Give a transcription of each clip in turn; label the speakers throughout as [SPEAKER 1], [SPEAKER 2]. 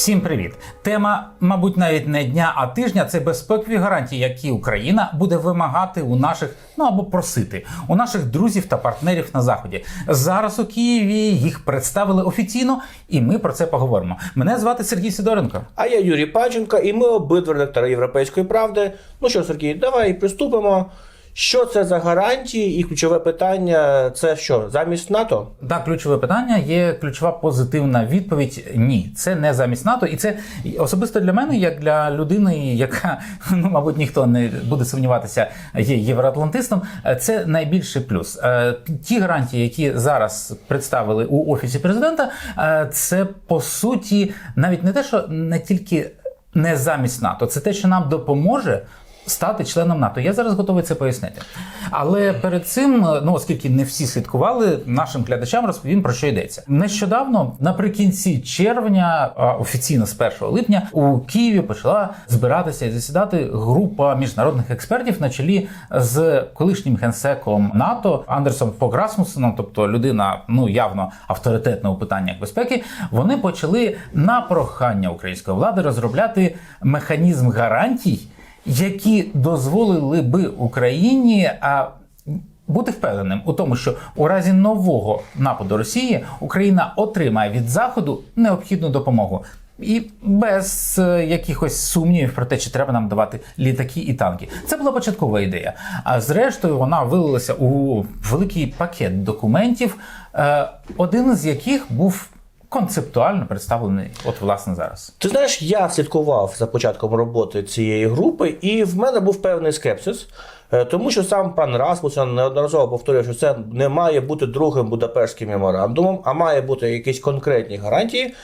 [SPEAKER 1] Всім привіт! Тема, мабуть, навіть не дня, а тижня це безпекові гарантії, які Україна буде вимагати у наших, ну або просити у наших друзів та партнерів на заході. Зараз у Києві їх представили офіційно, і ми про це поговоримо. Мене звати Сергій Сидоренко.
[SPEAKER 2] А я Юрій Паченко, і ми обидва редактори Європейської правди. Ну що, Сергій, давай приступимо. Що це за гарантії? І ключове питання це що? Замість НАТО?
[SPEAKER 1] Так, ключове питання є ключова позитивна відповідь. Ні, це не замість НАТО, і це особисто для мене, як для людини, яка ну мабуть ніхто не буде сумніватися, є євроатлантистом. Це найбільший плюс. Е, Ті гарантії, які зараз представили у офісі президента, е, це по суті навіть не те, що не тільки не замість НАТО, це те, що нам допоможе. Стати членом НАТО. Я зараз готовий це пояснити. Але перед цим, ну оскільки не всі слідкували, нашим глядачам розповім про що йдеться. Нещодавно, наприкінці червня, офіційно з 1 липня, у Києві почала збиратися і засідати група міжнародних експертів на чолі з колишнім генсеком НАТО Андерсом Пограсмусеном, тобто людина ну явно авторитетна у питаннях безпеки. Вони почали на прохання української влади розробляти механізм гарантій які дозволили би Україні а, бути впевненим у тому, що у разі нового нападу Росії Україна отримає від Заходу необхідну допомогу. І без е, якихось сумнівів про те, чи треба нам давати літаки і танки. Це була початкова ідея. А зрештою, вона вилилася у великий пакет документів, е, один з яких був концептуально представлений, от власне зараз.
[SPEAKER 2] Ти знаєш, я слідкував за початком роботи цієї групи, і в мене був певний скепсис. е, Тому що сам пан Расмусен неодноразово повторював, що це не має бути другим Будапештським меморандумом, а має бути якісь конкретні гарантії.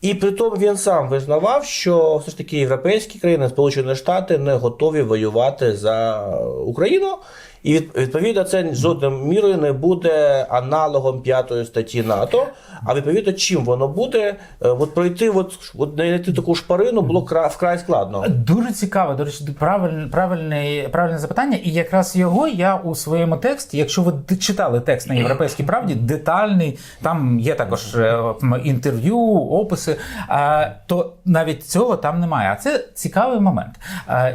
[SPEAKER 2] І при тому він сам визнавав, що все ж таки європейські країни, Сполучені Штати, не готові воювати за Україну. І відповідно це жодною мірою не буде аналогом п'ятої статті НАТО. А відповідно, чим воно буде, е, от пройти, от, от знайти таку шпарину було вкрай складно.
[SPEAKER 1] Дуже цікаве, до речі, правильне, правильне, правильне запитання. І якраз його я у своєму тексті, якщо ви читали текст на європейській правді, детальний, там є також е, інтерв'ю, описи, то навіть цього там немає. А це цікавий момент.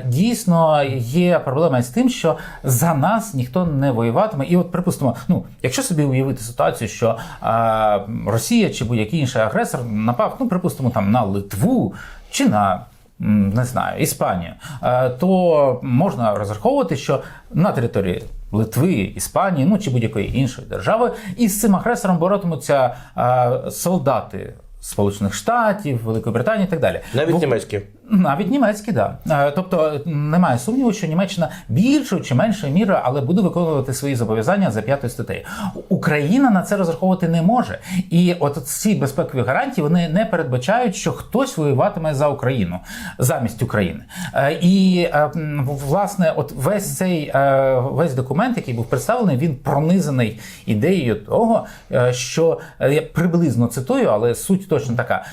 [SPEAKER 1] Дійсно, є проблема з тим, що за нас ніхто не воюватиме. І от припустимо, ну якщо собі уявити ситуацію, що е, Росія чи будь-який інший агресор напав, ну припустимо, там на Литву чи на не знаю, Іспанію, е, то можна розраховувати, що на території Литви, Іспанії, ну чи будь-якої іншої держави, із цим агресором боротимуться солдати Сполучених Штатів, Великої Британії і так далі.
[SPEAKER 2] Навіть
[SPEAKER 1] Бо-
[SPEAKER 2] німецькі.
[SPEAKER 1] Навіть німецькі, да. Е, Тобто немає сумніву, що Німеччина більшою чи меншою мірою, але буде виконувати свої зобов'язання за п'ятою статтею. Україна на це розраховувати не може. І от ці безпекові гарантії вони не передбачають, що хтось воюватиме за Україну замість України. Е, І е, власне, от весь цей весь документ, який був представлений, він пронизаний ідеєю того, що я приблизно цитую, але суть точно така: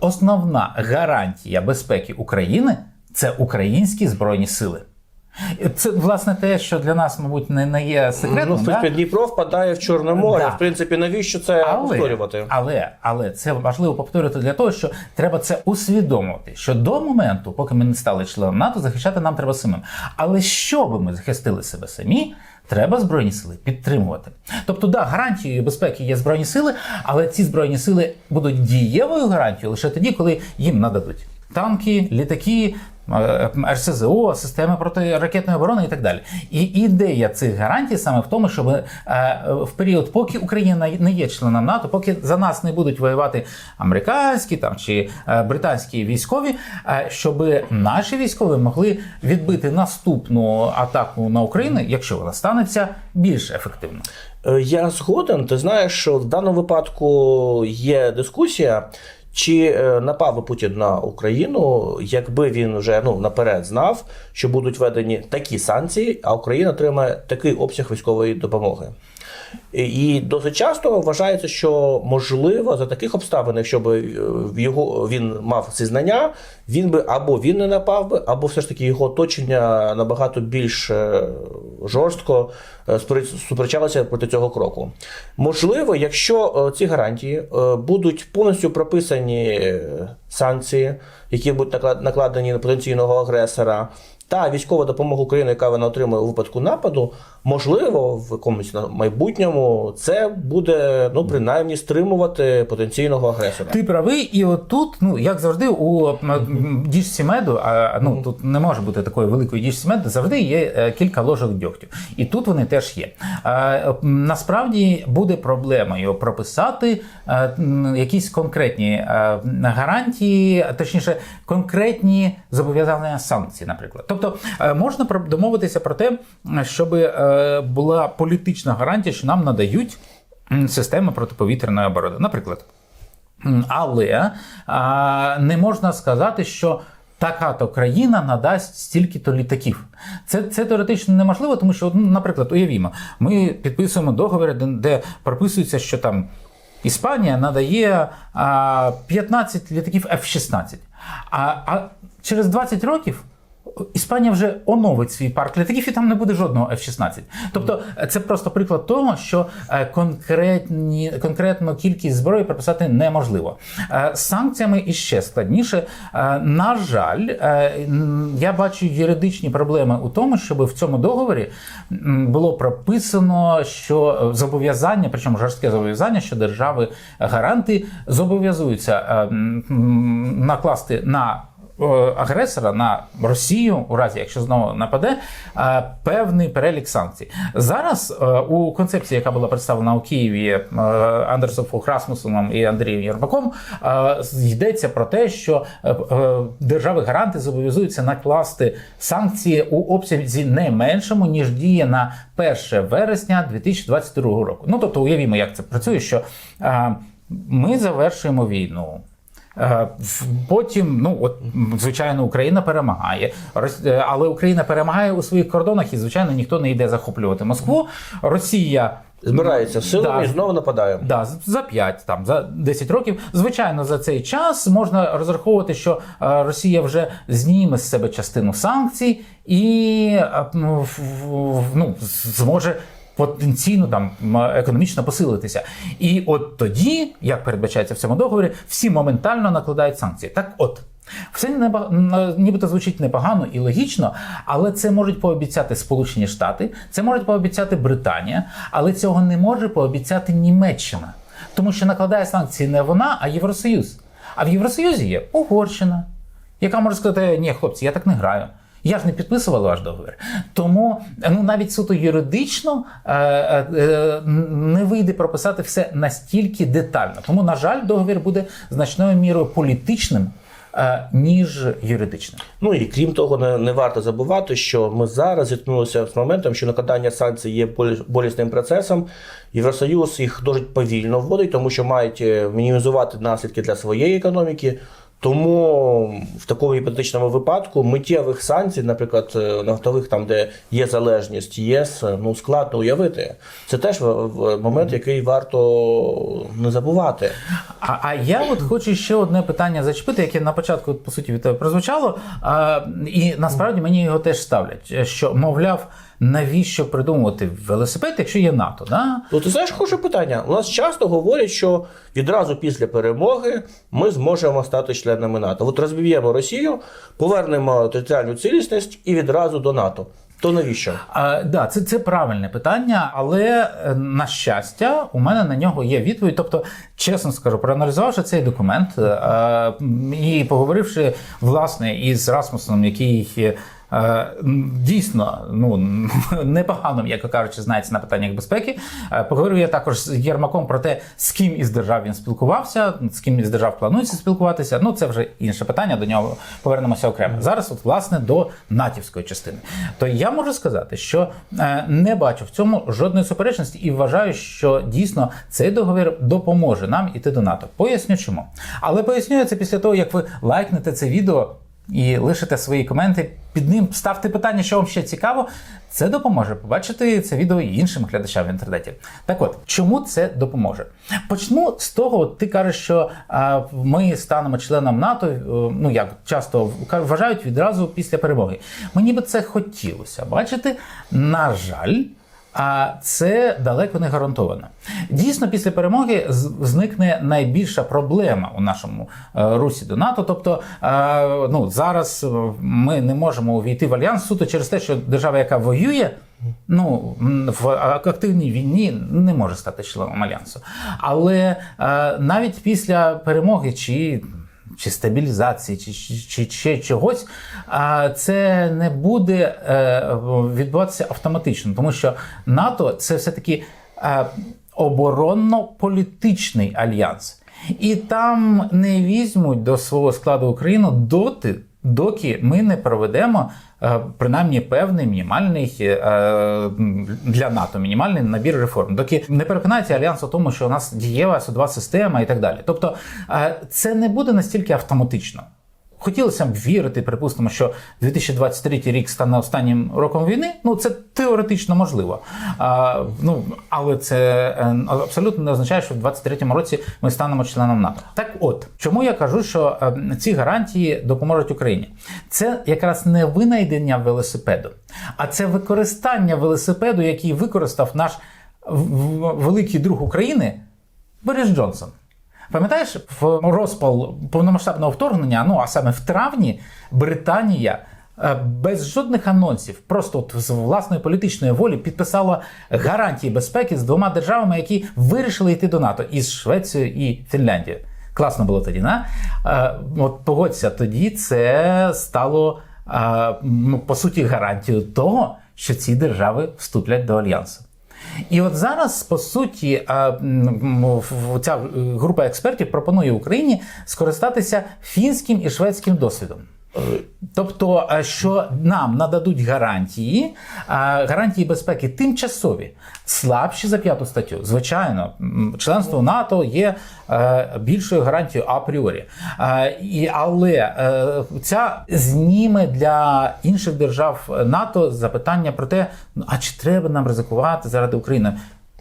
[SPEAKER 1] основна гарантія безпеки України це українські збройні сили. Це власне те, що для нас, мабуть, не, не є секретом.
[SPEAKER 2] Ну,
[SPEAKER 1] да?
[SPEAKER 2] Дніпро впадає в Чорне море.
[SPEAKER 1] Да.
[SPEAKER 2] В принципі, навіщо це повторювати?
[SPEAKER 1] Але, але це важливо повторювати для того, що треба це усвідомити. Що до моменту, поки ми не стали членом НАТО, захищати нам треба самим. Але щоб ми захистили себе самі. Треба збройні сили підтримувати. Тобто, да, гарантією безпеки є збройні сили, але ці збройні сили будуть дієвою гарантією лише тоді, коли їм нададуть танки, літаки, е, РСЗО, системи протиракетної оборони і так далі. І ідея цих гарантій саме в тому, щоб е, в період, поки Україна не є членом НАТО, поки за нас не будуть воювати американські там чи е, британські військові, щоб наші військові могли відбити наступну атаку на Україну, якщо вона станеться більш ефективно.
[SPEAKER 2] Я згоден. Ти знаєш, що в даному випадку є дискусія. Чи е, напав би Путін на Україну, якби він вже ну наперед знав, що будуть введені такі санкції, а Україна отримає такий обсяг військової допомоги? І досить часто вважається, що можливо за таких обставин, якщо б е, його він мав ці знання, він би або він не напав би, або все ж таки його оточення набагато більш е, жорстко е, суперечалося проти цього кроку. Можливо, якщо ці гарантії будуть повністю прописані санкції, які будуть наклад- накладені на потенційного агресора. Та військова допомога України, яка вона отримує у випадку нападу, можливо, в якомусь майбутньому це буде ну принаймні стримувати потенційного агресора.
[SPEAKER 1] Ти правий, і отут, ну як завжди, у діжці меду, а ну тут не може бути такої великої діжці меду, завжди є е, кілька ложок дьогтю. І тут вони теж є. Насправді буде проблемою прописати е, якісь конкретні е, гарантії, точніше, конкретні зобов'язання санкцій, наприклад. Тобто е, можна домовитися про те, щоб е, була політична гарантія, що нам надають системи протиповітряної оборони. Наприклад. Але не можна сказати, що така-то країна надасть стільки-то літаків. Це, це теоретично неможливо, тому що, ну, наприклад, уявімо, ми підписуємо договір, де, де прописується, що там Іспанія надає а, 15 літаків F-16. А, а через 20 років. Іспанія вже оновить свій парк літаків, і там не буде жодного F-16. Тобто, е, це просто приклад того, що е, конкретні, конкретну кількість зброї прописати неможливо. Е, З санкціями іще складніше. На жаль, я бачу юридичні проблеми у тому, щоб в цьому договорі було прописано, що зобов'язання, причому жорстке зобов'язання, що держави гаранти зобов'язуються накласти на агресора на Росію, у разі якщо знову нападе, е, певний перелік санкцій. Зараз е, у концепції, яка була представлена у Києві е, Андерсом Фух Расмусоном і Андрієм Єрмаком, е, йдеться про те, що е, е, держави-гаранти зобов'язуються накласти санкції у обсязі не меншому, ніж діє на 1 вересня 2022 року. Ну тобто, уявімо, як це працює, що е, ми завершуємо війну. Е, Потім, ну от звичайно, Україна перемагає, е, але Україна перемагає у своїх кордонах, і звичайно ніхто не йде захоплювати Москву. Росія
[SPEAKER 2] Збирається силами
[SPEAKER 1] Да.
[SPEAKER 2] і знову нападає.
[SPEAKER 1] Да, за 5, там, за 10 років. Звичайно, за цей час можна розраховувати, що е, Росія вже зніме з себе частину санкцій і ну, зможе. Потенційно там економічно посилитися, і от тоді, як передбачається в цьому договорі, всі моментально накладають санкції. Так, от все нібито звучить непогано і логічно, але це можуть пообіцяти Сполучені Штати, це можуть пообіцяти Британія, але цього не може пообіцяти Німеччина, тому що накладає санкції не вона, а Євросоюз. А в Євросоюзі є Угорщина, яка може сказати: ні, хлопці, я так не граю. Я ж не підписувала ваш договір. Тому ну навіть суто юридично е, е, е, не вийде прописати все настільки детально. Тому, на жаль, договір буде значною мірою політичним, е, ніж юридичним.
[SPEAKER 2] Ну і крім того, не, не варто забувати, що ми зараз зіткнулися з моментом, що накладання санкцій є болі- болісним процесом. Євросоюз їх дуже повільно вводить, тому що мають е, мінімізувати наслідки для своєї економіки. Тому в такому гіпотетичному випадку миттєвих санкцій, наприклад, е, нафтових, там де є залежність ЄС, е, ну складно уявити. Це теж момент, який варто не забувати.
[SPEAKER 1] А, а я от хочу ще одне питання зачепити, яке на початку по суті від тебе прозвучало. А, і насправді мені його теж ставлять. Що мовляв, навіщо придумувати велосипед, якщо є НАТО? Да?
[SPEAKER 2] Ну, ти знаєш, хороше питання. У нас часто говорять, що відразу після перемоги ми зможемо стати членами НАТО. От розб'ємо Росію, повернемо територіальну цілісність і відразу до НАТО. То навіщо?
[SPEAKER 1] А, да, це, це правильне питання, але е, на щастя, у мене на нього є відповідь. Тобто, чесно скажу, проаналізувавши цей документ е, м, і поговоривши власне із Расмусом, який. Е, Дійсно, ну непогано, м'яко кажучи, знається на питаннях безпеки. Е, Поговорив я також з Єрмаком про те, з ким із держав він спілкувався, з ким із держав планується спілкуватися. Ну це вже інше питання. До нього повернемося окремо. Зараз, от власне, до натівської частини. То я можу сказати, що е, не бачу в цьому жодної суперечності і вважаю, що дійсно цей договір допоможе нам іти до НАТО. Поясню чому. Але поясню я це після того, як ви лайкнете це відео і лишите свої коменти під ним, ставте питання, що вам ще цікаво. Це допоможе побачити це відео і іншим глядачам в інтернеті. Так от, чому це допоможе? Почну з того, ти кажеш, що а, ми станемо членом НАТО. е, Ну як часто вважають відразу після перемоги. Мені би це хотілося бачити. На жаль. А це далеко не гарантовано. Дійсно, після перемоги зникне найбільша проблема у нашому е, русі до НАТО. Тобто, е, ну зараз е, ми не можемо увійти в альянс суто через те, що держава, яка воює, ну в активній війні не може стати членом альянсу. Але е, навіть після перемоги чи чи стабілізації, чи, чи, чи, чи чогось, а це не буде е, відбуватися автоматично, тому що НАТО це все-таки е, оборонно-політичний альянс. І там не візьмуть до свого складу Україну доти, доки ми не проведемо принаймні певний мінімальний е, для НАТО мінімальний набір реформ, доки не переконається альянс у тому, що у нас дієва судова система і так далі. Тобто е, це не буде настільки автоматично. Хотілося б вірити, припустимо, що 2023 рік стане останнім роком війни. Ну це теоретично можливо. А, ну але це е, абсолютно не означає, що в 2023 році ми станемо членом НАТО. Так, от чому я кажу, що е, ці гарантії допоможуть Україні? Це якраз не винайдення велосипеду, а це використання велосипеду, який використав наш великий друг України Борис Джонсон. Пам'ятаєш, в розпал повномасштабного вторгнення, ну а саме в травні, Британія е, без жодних анонсів, просто от з власної політичної волі підписала гарантії безпеки з двома державами, які вирішили йти до НАТО із Швецією і Фінляндією. Класно було тоді, на Е, от погодься, тоді це стало е, ну, по суті гарантією того, що ці держави вступлять до альянсу. І от зараз, по суті, ця група експертів пропонує Україні скористатися фінським і шведським досвідом. Тобто, е, що нам нададуть гарантії, гарантії безпеки тимчасові, слабші за п'яту статтю. Звичайно, членство НАТО є е, більшою гарантією апріорі. Е, але е, ця зніме для інших держав НАТО запитання про те, ну а чи треба нам ризикувати заради України?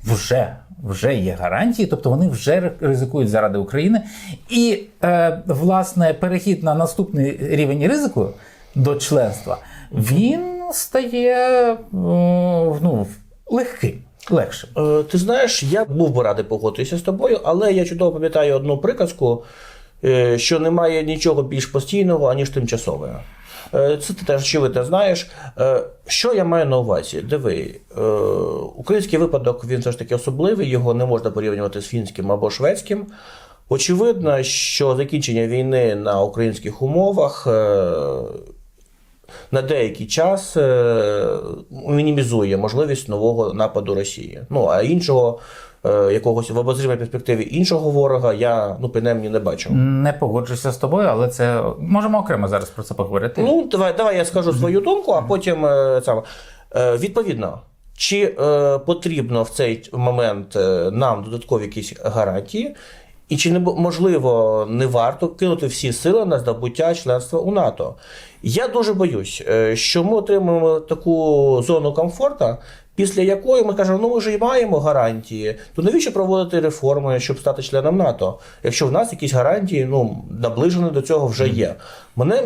[SPEAKER 1] Вже вже є гарантії, тобто вони вже ризикують заради України. І е, власне перехід на наступний рівень ризику до членства він стає ну, легким, легшим.
[SPEAKER 2] Е, Ти знаєш, я був би радий погодитися з тобою, але я чудово пам'ятаю одну приказку, е, що немає нічого більш постійного, аніж тимчасове. Е, Це ти теж очевидно знаєш. Е, Що я маю на увазі? Диви, е, український випадок він все ж таки особливий, його не можна порівнювати з фінським або шведським. Очевидно, що закінчення війни на українських умовах на деякий час мінімізує можливість нового нападу Росії. Ну а іншого якогось в обозримій перспективі іншого ворога я ну принаймні не бачу.
[SPEAKER 1] Не погоджуся з тобою, але це можемо окремо зараз про це поговорити.
[SPEAKER 2] Ну давай, давай я скажу свою думку, а потім е, саме Е, відповідно. Чи е, потрібно в цей момент е, нам додаткові якісь гарантії, і чи не можливо не варто кинути всі сили на здобуття членства у НАТО? Я дуже боюсь, е, що ми отримаємо таку зону комфорту, після якої ми кажемо, ну ми вже і маємо гарантії, то навіщо проводити реформи, щоб стати членом НАТО? Якщо в нас якісь гарантії, ну наближені до цього вже є. Мене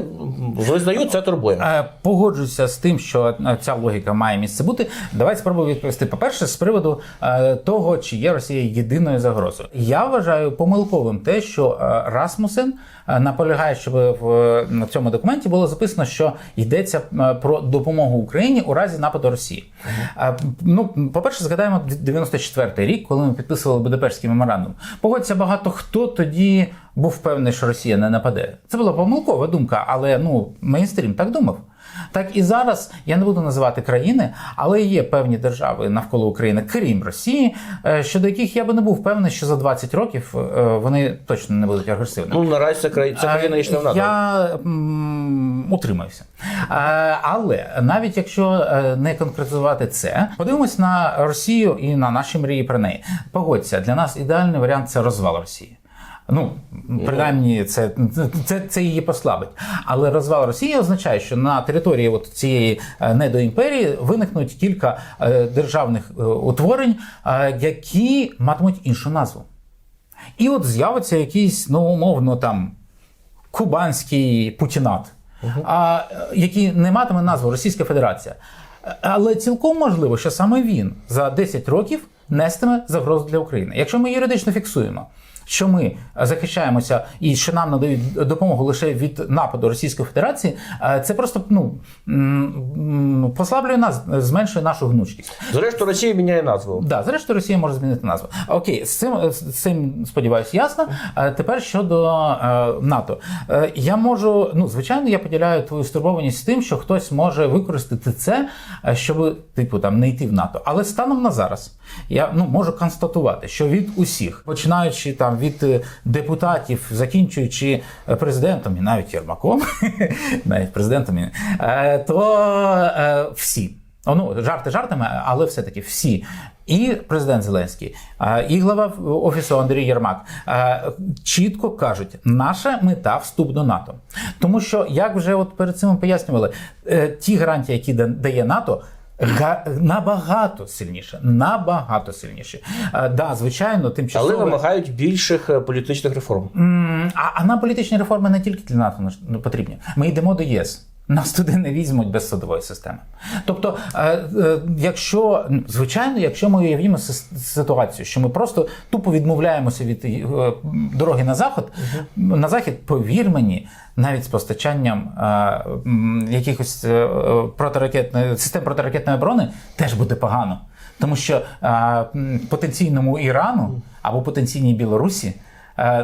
[SPEAKER 2] визнаю, це турбує.
[SPEAKER 1] Е, Погоджуся з тим, що е, ця логіка має місце бути. Давай спробую відповісти. По-перше, з приводу е, того, чи є Росія єдиною загрозою. Я вважаю помилковим те, що Расмусен наполягає, щоб в цьому документі було записано, що йдеться про допомогу Україні у разі нападу Росії. Ну, по-перше, згадаємо 94-й рік, коли ми підписували Будапештський меморандум. Погодься, багато хто тоді був впевнений, що Росія не нападе. Це була помилкова думка, але ну мейнстрім так думав. Так і зараз я не буду називати країни, але є певні держави навколо України, крім Росії, е, щодо яких я би не був впевнений, що за 20 років е, вони точно не будуть агресивними.
[SPEAKER 2] Ну наразі це країна, це країна йшла в НАТО.
[SPEAKER 1] Я. Е, Але навіть якщо е, не конкретизувати це, подивимось на Росію і на наші мрії про неї. Погодься, для нас ідеальний варіант це розвал Росії. Ну, принаймні, це, це, це її послабить. Але розвал Росії означає, що на території от цієї е, недоімперії виникнуть кілька е, державних е, утворень, які матимуть іншу назву. І от з'явиться якийсь, ну, умовно, там кубанський путінат, а, який не матиме назву Російська Федерація. Але цілком можливо, що саме він за 10 років нестиме загрозу для України. Якщо ми юридично фіксуємо, що ми захищаємося і що нам надають допомогу лише від нападу Російської Федерації, е, це просто ну, послаблює нас, зменшує нашу гнучкість.
[SPEAKER 2] Зрештою, Росія міняє назву.
[SPEAKER 1] Да, зрештою, Росія може змінити назву. Окей, з цим, з цим сподіваюся, ясно. Е, Тепер щодо е, НАТО. Е, Я можу, ну звичайно, я поділяю твою стурбованість з тим, що хтось може використати це, е, щоб типу там не йти в НАТО. Але станом на зараз я ну можу констатувати, що від усіх, починаючи там від е, депутатів, закінчуючи е, президентом і навіть Єрмаком, навіть президентом, е, то всі. Ну, жарти жартами, але все-таки всі. І президент Зеленський, і глава офісу Андрій Єрмак чітко кажуть, наша мета вступ до НАТО. Тому що, як вже от перед цим пояснювали, ті гарантії, які да- дає НАТО. Га- Набагато сильніше, набагато сильніше. Е, Да, звичайно, тимчасово
[SPEAKER 2] Але вимагають більших е, політичних реформ.
[SPEAKER 1] А, а нам політичні реформи не тільки для НАТО ну, потрібні. Ми йдемо до ЄС. Нас туди не візьмуть без судової системи. Тобто, е, е, якщо ну, звичайно, якщо ми уявімо ситуацію, що ми просто тупо відмовляємося від е, дороги на захід, на захід, повір мені, навіть з постачанням якихось протиракетної систем протиракетної оборони теж буде погано. Тому що потенційному Ірану або потенційній Білорусі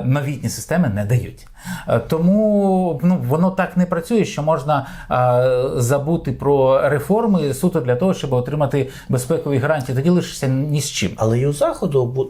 [SPEAKER 1] новітні системи не дають. Е, Тому ну, воно так не працює, що можна е, забути про реформи суто для того, щоб отримати безпекові гарантії. Тоді лишишся ні з чим.
[SPEAKER 2] Але і у заходу бу-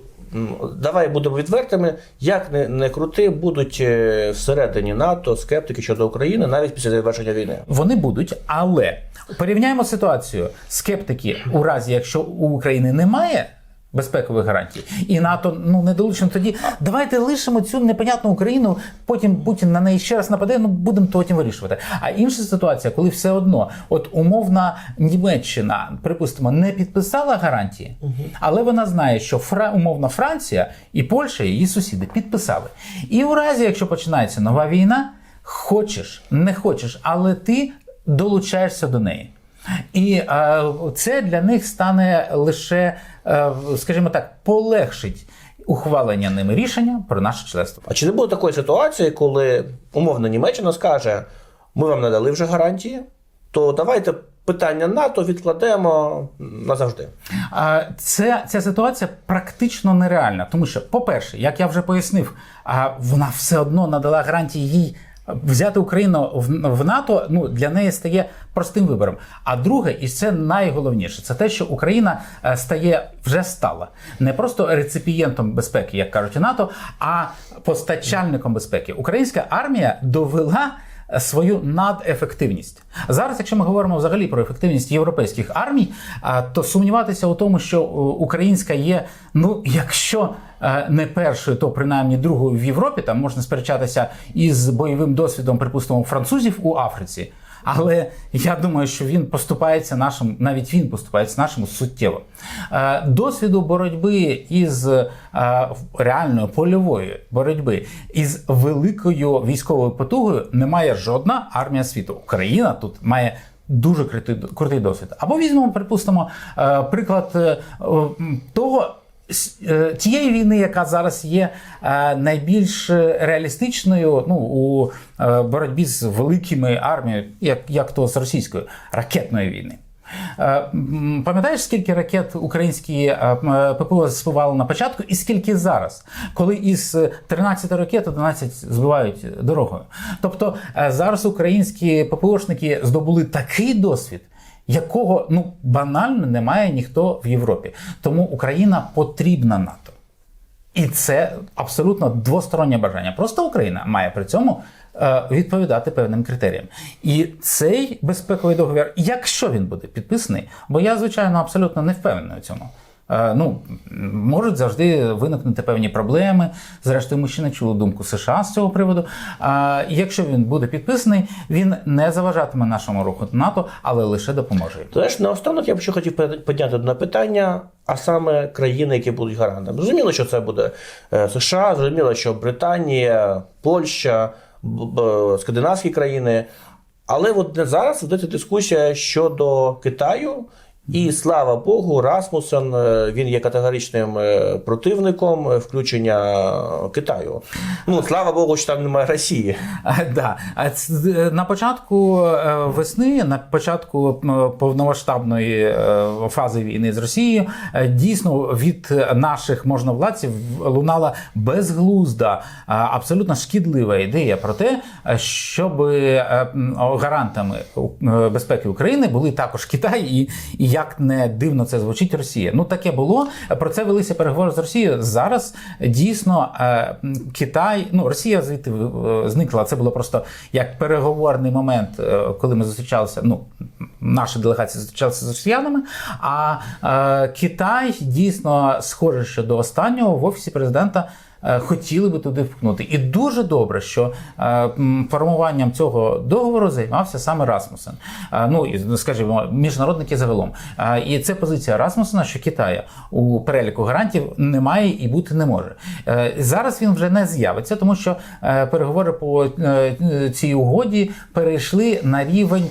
[SPEAKER 2] давай будемо відвертими, як не, не крути, будуть е, всередині НАТО скептики щодо України навіть після завершення війни.
[SPEAKER 1] Вони будуть, але порівняємо ситуацію. Скептики, у разі якщо у України немає. Безпекових гарантій і НАТО ну не долучено. Тоді давайте лишимо цю непонятну Україну. Потім Путін на неї ще раз нападе. Ну будемо потім вирішувати. А інша ситуація, коли все одно, от умовна Німеччина, припустимо, не підписала гарантії, але вона знає, що Фра... умовна Франція і Польща, її сусіди, підписали. І у разі, якщо починається нова війна, хочеш, не хочеш, але ти долучаєшся до неї. І е, це для них стане лише, скажімо так, полегшить ухвалення ними рішення про наше членство.
[SPEAKER 2] А чи не буде такої ситуації, коли умовно Німеччина скаже: ми вам надали вже гарантії, то давайте питання НАТО відкладемо назавжди.
[SPEAKER 1] А, Це, ця ситуація практично нереальна, тому що, по-перше, як я вже пояснив, вона все одно надала гарантії їй. Взяти Україну в, НАТО ну для неї стає простим вибором. А друге, і це найголовніше, це те, що Україна е, стає вже стала не просто реципієнтом безпеки, як кажуть НАТО, а постачальником безпеки. Українська армія довела е, свою надефективність. Зараз, якщо ми говоримо взагалі про ефективність європейських армій, то сумніватися у тому, що е, українська є, ну якщо е, не першою, то принаймні другою в Європі, там можна сперечатися із бойовим досвідом, припустимо, французів у Африці. Але я думаю, що він поступається нашим, навіть він поступається нашому суттєво. Е, Досвіду боротьби із е, реальною польової боротьби із великою військовою потугою немає жодна армія світу. Україна тут має. Дуже крутий, крутий досвід. Або візьмемо, припустимо, е, приклад е, того е, тієї війни, яка зараз є е, найбільш реалістичною ну, у е, боротьбі з великими арміями, як, як то з російською ракетної війни. Е, Пам'ятаєш, скільки ракет українські е, е, ППО збивали на початку, і скільки зараз, коли із е, 13 ракет 11 збивають дорогою? Тобто е, зараз українські ППОшники здобули такий досвід, якого ну банально немає ніхто в Європі. Тому Україна потрібна НАТО. І це абсолютно двостороннє бажання. Просто Україна має при цьому е, відповідати певним критеріям. І цей безпековий договір, якщо він буде підписаний, бо я, звичайно, абсолютно не впевнений у цьому. Е, Ну, можуть завжди виникнути певні проблеми. Зрештою, ми ще не чули думку США з цього приводу. А якщо він буде підписаний, він не заважатиме нашому руху НАТО, але лише допоможе.
[SPEAKER 2] Знаєш, наостанок я б ще хотів підняти одне питання, а саме країни, які будуть гарантами. Зрозуміло, що це буде е, США, зрозуміло, що Британія, Польща, скандинавські країни. Але от зараз ведеться дискусія щодо Китаю. І слава Богу, Расмусен е, він є категоричним е, противником е, включення Китаю. Ну слава Богу, що там немає Росії.
[SPEAKER 1] А, Да. На початку весни, на початку повномасштабної фази війни з Росією, дійсно від наших можновладців лунала безглузда, абсолютно шкідлива ідея про те, щоб гарантами безпеки України були також Китай і як не дивно це звучить Росія. Ну таке було. Про це велися переговори з Росією. Зараз дійсно е, Китай, ну Росія звідти е, зникла. Це було просто як переговорний момент, е, коли ми зустрічалися. Ну наша делегація зустрічалася з росіянами. А Китай дійсно схоже, що до останнього в офісі президента. Е, Хотіли би туди впхнути, і дуже добре, що е, формуванням цього договору займався саме Расмусен. Е, ну і скажімо, міжнародники загалом. І це позиція Расмусена, що Китая у переліку гарантів немає і бути не може. Зараз він вже не з'явиться, тому що переговори по цій угоді перейшли на рівень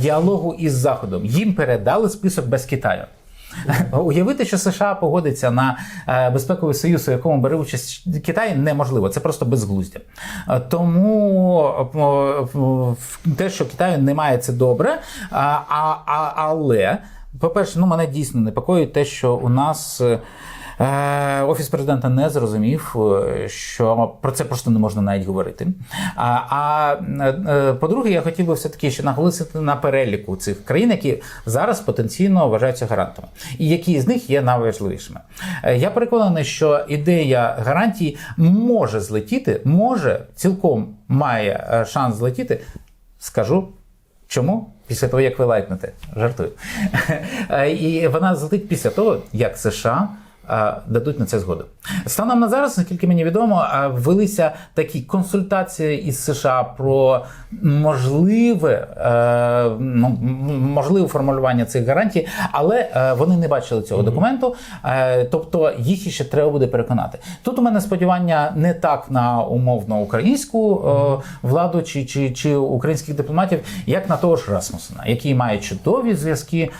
[SPEAKER 1] діалогу із Заходом. Їм передали список без Китаю. Уявити, що США погодиться на е, безпековий союз, у якому бере участь Китай, неможливо. Це просто безглуздя. Е, Тому е, е, те, що Китаю немає, це добре. А, а, але, по-перше, ну мене дійсно непокоїть те, що у нас. Е, Офіс президента не зрозумів, е, що про це просто не можна навіть говорити. А, а е, по-друге, я хотів би все-таки ще наголосити на переліку цих країн, які зараз потенційно вважаються гарантами, і які з них є найважливішими. Я переконаний, що ідея гарантії може злетіти, може цілком має шанс злетіти. Скажу Чому? Після того, як ви лайкнете. Жартую. І вона злетить після того, як США дадуть на це згоду. Станом на зараз, наскільки мені відомо, е, велися такі консультації із США про можливе, е, ну, можливе формулювання цих гарантій, але е, вони не бачили цього документу, е, тобто їх іще треба буде переконати. Тут у мене сподівання не так на умовно українську е, владу чи, чи, чи українських дипломатів, як на того ж Расмусена, який має чудові зв'язки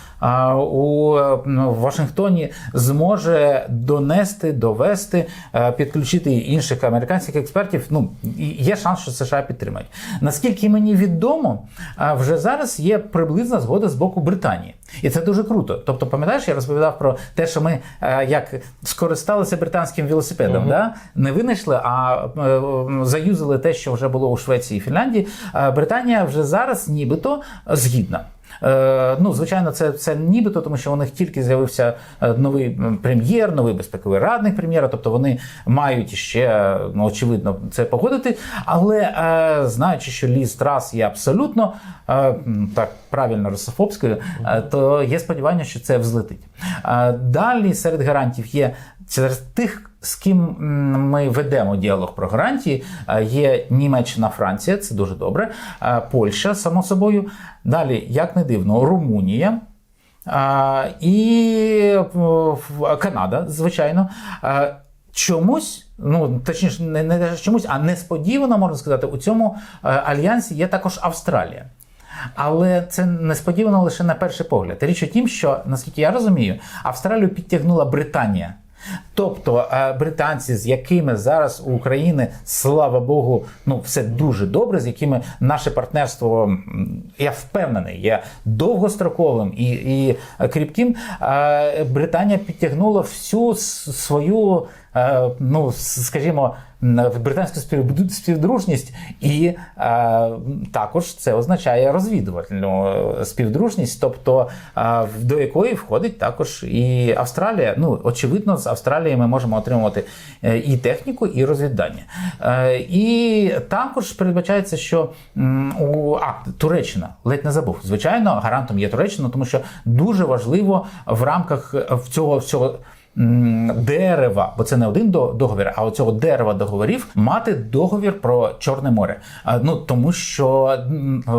[SPEAKER 1] у е, Вашингтоні, зможе донести, довести, е, підключити інших американських експертів. Ну і є шанс, що США підтримають. Наскільки мені відомо, вже зараз є приблизна згода з боку Британії, і це дуже круто. Тобто, пам'ятаєш, я розповідав про те, що ми е, як скористалися британським велосипедом, да? не винайшли, а е, заюзали те, що вже було у Швеції і Фінляндії. Е, Британія вже зараз нібито згідна. Е, ну, звичайно, це, це нібито, тому що у них тільки з'явився е, новий прем'єр, новий безпековий радник прем'єра, тобто вони мають ще, ну, очевидно, це погодити. Але е, знаючи, що ліс трас є абсолютно так правильно русофобською, то є сподівання, що це взлетить. Далі серед гарантів є серед тих. З ким ми ведемо діалог про гарантії, е, є Німеччина, Франція, це дуже добре. е, Польща, само собою. Далі, як не дивно, Румунія. І в- в- Канада, звичайно. Чомусь, ну точніше, не, не чомусь, а несподівано можна сказати, у цьому е, альянсі є також Австралія. Але це несподівано лише на перший погляд. Річ у тім, що наскільки я розумію, Австралію підтягнула Британія. Тобто е, британці, з якими зараз у України, слава Богу, ну все дуже добре, з якими наше партнерство, я впевнений, є довгостроковим і, і кріпким. е, Британія підтягнула всю свою, ну скажімо, м, британську співдружність, і е, також це означає розвідувальну е, співдружність, тобто е, до якої входить також і Австралія. Ну, очевидно, з Австралії ми можемо отримувати е, і техніку, і розвіддання. Е, І також передбачається, що у а, Туреччина ледь не забув. Звичайно, гарантом є Туреччина, тому що дуже важливо в рамках е, цього всього. Дерева, бо це не один договір, а оцього дерева договорів мати договір про Чорне море. Ну тому що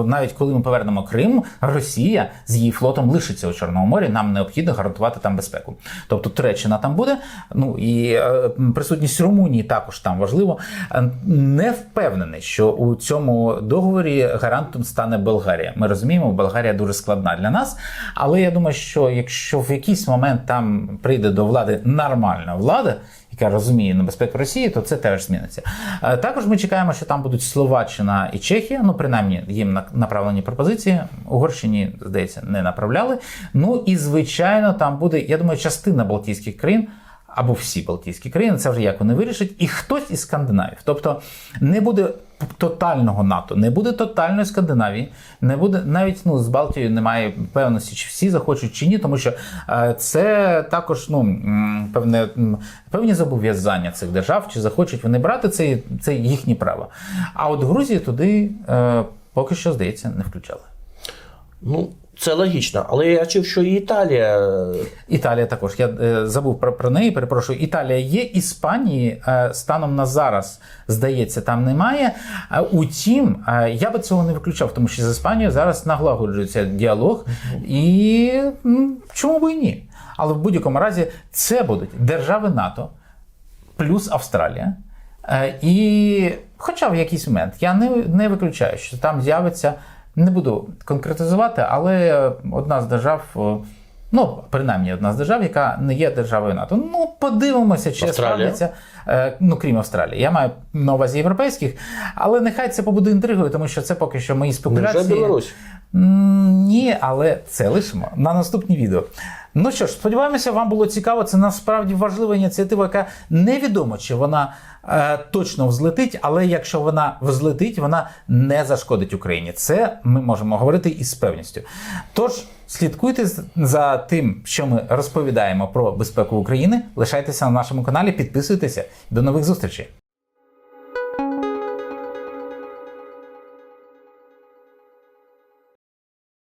[SPEAKER 1] навіть коли ми повернемо Крим, Росія з її флотом лишиться у Чорному морі. Нам необхідно гарантувати там безпеку. Тобто Туреччина там буде. Ну і е, присутність Румунії також там важливо. Е, Не впевнений, що у цьому договорі гарантом стане Болгарія. Ми розуміємо, Болгарія дуже складна для нас. Але я думаю, що якщо в якийсь момент там прийде до влади нормальна влада, яка розуміє небезпеку Росії, то це теж зміниться. Е, Також ми чекаємо, що там будуть Словаччина і Чехія. Ну, принаймні, їм на- направлені пропозиції. Угорщині, здається, не направляли. Ну і звичайно, там буде, я думаю, частина Балтійських країн. Або всі Балтійські країни, це вже як вони вирішать, і хтось із Скандинавів. Тобто не буде тотального НАТО, не буде тотальної Скандинавії, не буде навіть ну з Балтією немає певності, чи всі захочуть чи ні, тому що е, це також ну певне певні зобов'язання цих держав, чи захочуть вони брати це, це їхнє право. А от Грузії туди е, поки що здається не включали.
[SPEAKER 2] Ну, це логічно, але я чув, що і Італія. е,
[SPEAKER 1] Італія також. Я е, забув про, про неї. Перепрошую. Італія є. Іспанії е, станом на зараз здається, там немає. А утім, е, я би цього не виключав, тому що з Іспанією зараз налагоджується діалог, і м, чому би і ні? Але в будь-якому разі це будуть держави НАТО плюс Австралія. Е, І, хоча в якийсь момент, я не, не виключаю, що там з'явиться, не буду конкретизувати, але одна з держав, е, ну, принаймні одна з держав, яка не є державою НАТО. Ну, подивимося, чи справляться, е, ну, крім Австралії. Я маю на увазі європейських, але нехай це побуде інтригою, тому що це поки що мої спекуляції.
[SPEAKER 2] Невже Білорусь?
[SPEAKER 1] Ні, але це лишимо на наступні відео. Ну що ж, сподіваємося, вам було цікаво. Це насправді важлива ініціатива, яка невідомо, чи вона е, точно взлетить, але якщо вона взлетить, вона не зашкодить Україні. Це ми можемо говорити із певністю. Тож слідкуйте за тим, що ми розповідаємо про безпеку України. Лишайтеся на нашому каналі, підписуйтеся. До нових зустрічей.